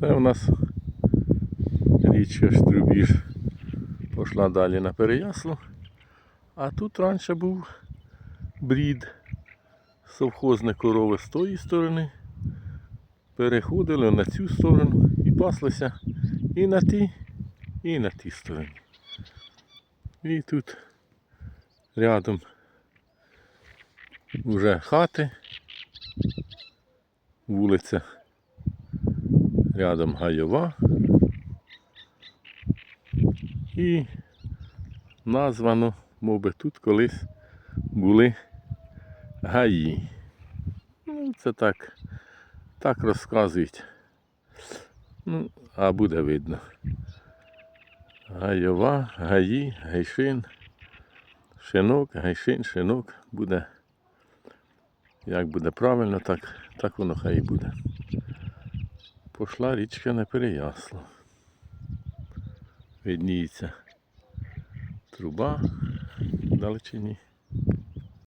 Це у нас річка Штрубіж пішла далі на Переяслав. А тут раніше був брід. Совхозне корови з тої сторони. Переходили на цю сторону і паслися і на тій, і на тій стороні. І тут рядом вже хати, вулиця, рядом гайова. І названо, мов би, тут колись були гаї. Ну, це так, так розказують. Ну, а буде видно. Гайова, гаї, гайшин, шинок, гайшин, шинок буде. Як буде правильно, так, так воно хай і буде. Пошла річка на переясла. Видніється труба в далечині.